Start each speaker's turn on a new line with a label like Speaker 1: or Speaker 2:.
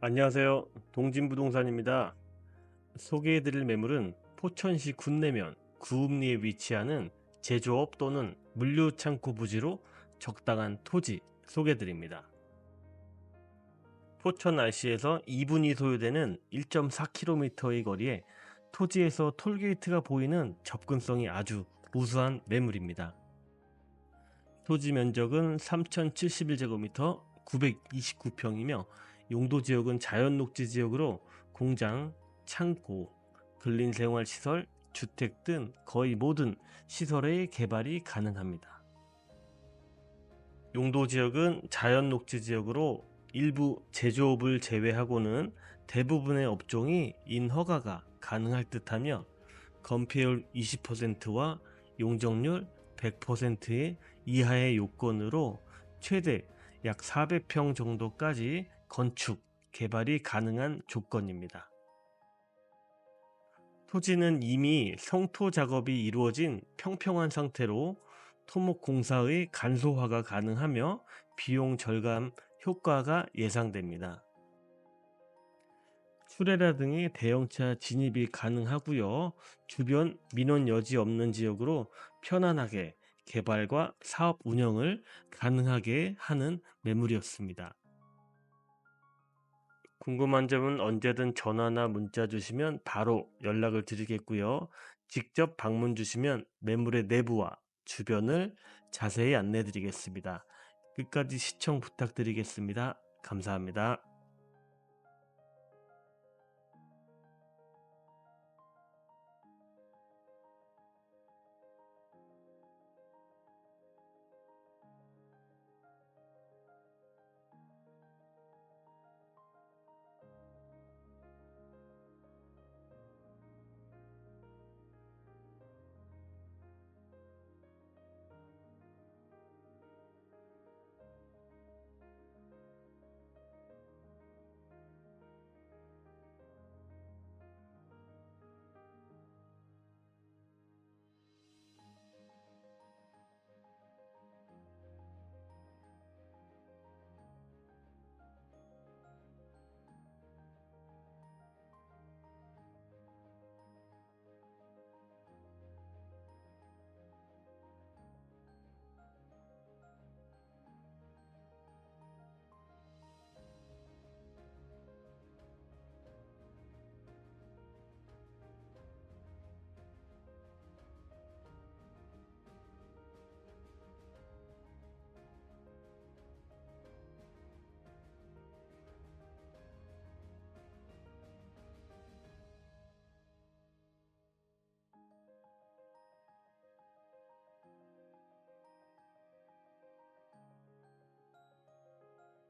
Speaker 1: 안녕하세요. 동진부동산입니다. 소개해드릴 매물은 포천시 군내면 구읍리에 위치하는 제조업 또는 물류창고 부지로 적당한 토지 소개드립니다. 포천 RC에서 2분이 소요되는 1.4km의 거리에 토지에서 톨게이트가 보이는 접근성이 아주 우수한 매물입니다. 토지 면적은 3,071제곱미터 929평이며 용도 지역은 자연 녹지 지역으로 공장, 창고, 근린 생활 시설, 주택 등 거의 모든 시설의 개발이 가능합니다. 용도 지역은 자연 녹지 지역으로 일부 제조업을 제외하고는 대부분의 업종이 인허가가 가능할 듯하며 건폐율 20%와 용적률 100%의 이하의 요건으로 최대 약 400평 정도까지 건축, 개발이 가능한 조건입니다. 토지는 이미 성토 작업이 이루어진 평평한 상태로 토목 공사의 간소화가 가능하며 비용 절감 효과가 예상됩니다. 수레라 등의 대형차 진입이 가능하고요. 주변 민원 여지 없는 지역으로 편안하게 개발과 사업 운영을 가능하게 하는 매물이었습니다. 궁금한 점은 언제든 전화나 문자 주시면 바로 연락을 드리겠고요. 직접 방문 주시면 매물의 내부와 주변을 자세히 안내 드리겠습니다. 끝까지 시청 부탁드리겠습니다. 감사합니다.